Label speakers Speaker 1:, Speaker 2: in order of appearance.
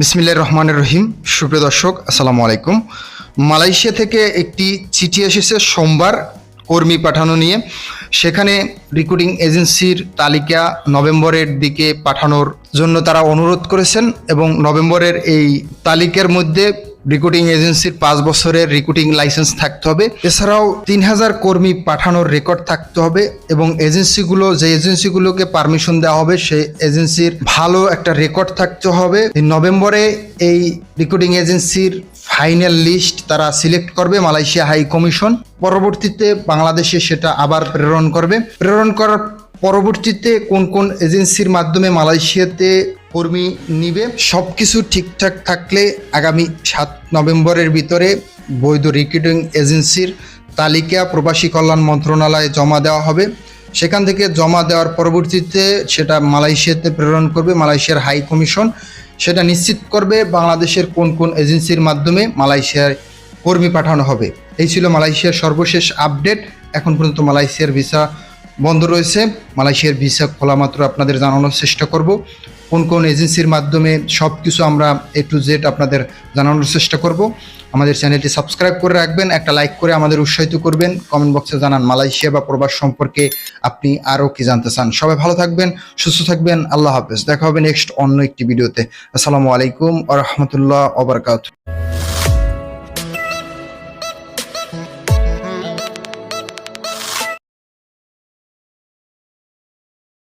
Speaker 1: বিসমিল্লাহ রহমানের রহিম। সুপ্রিয় দর্শক, আসসালামু আলাইকুম। মালয়েশিয়া থেকে একটি চিঠি এসেছে সোমবার কর্মী পাঠানো নিয়ে। সেখানে রিক্রুটিং এজেন্সির তালিকা নভেম্বরের দিকে পাঠানোর জন্য তারা অনুরোধ করেছেন এবং নভেম্বরের এই তালিকার মধ্যে রিক্রুটিং এজেন্সির পাঁচ বছরের রিক্রুটিং লাইসেন্স থাকতে হবে। এছাড়াও তিন হাজার কর্মী পাঠানোর রেকর্ড থাকতে হবে এবং এজেন্সিগুলো, যে এজেন্সিগুলোকে পারমিশন দেওয়া হবে, সেই এজেন্সির ভালো একটা রেকর্ড থাকতে হবে। নভেম্বরে এই রিক্রুটিং এজেন্সির ফাইনাল লিস্ট তারা সিলেক্ট করবে, মালয়েশিয়া হাই কমিশন। পরবর্তীতে বাংলাদেশে সেটা আবার প্রেরণ করবে। প্রেরণ করার পরবর্তীতে কোন কোন এজেন্সির মাধ্যমে মালয়েশিয়াতে কর্মী নিবে। সব কিছু ঠিকঠাক থাকলে আগামী সাত নভেম্বরের ভিতরে বৈধ রিক্রুটিং এজেন্সির তালিকা প্রবাসী কল্যাণ মন্ত্রণালয়ে জমা দেওয়া হবে। সেখান থেকে জমা দেওয়ার পরবর্তীতে সেটা মালয়েশিয়াতে প্রেরণ করবে, মালয়েশিয়ার হাই কমিশন। সেটা নিশ্চিত করবে বাংলাদেশের কোন কোন এজেন্সির মাধ্যমে মালয়েশিয়ায় কর্মী পাঠানো হবে। এই ছিল মালয়েশিয়ার সর্বশেষ আপডেট। এখন পর্যন্ত মালয়েশিয়ার ভিসা বন্ধ রয়েছে। মালয়েশিয়ার ভিসা খোলা মাত্র আপনাদের জানানোর চেষ্টা করব। কোন কোন এজেন্সির মাধ্যমে সব কিছু আমরা এ টু জেড আপনাদের জানানোর চেষ্টা করব। আমাদের চ্যানেলটি সাবস্ক্রাইব করে রাখবেন, একটা লাইক করে আমাদের উৎসাহিত করবেন। কমেন্ট বক্সে জানান মালয়েশিয়া বা প্রবাস সম্পর্কে আপনি আরও কি জানতে চান। সবাই ভালো থাকবেন, সুস্থ থাকবেন, আল্লাহ হাফেজ। দেখা হবে নেক্সট অন্য একটি ভিডিওতে। আসসালামু আলাইকুম আ রহমতুল্লাহ ওবরকাত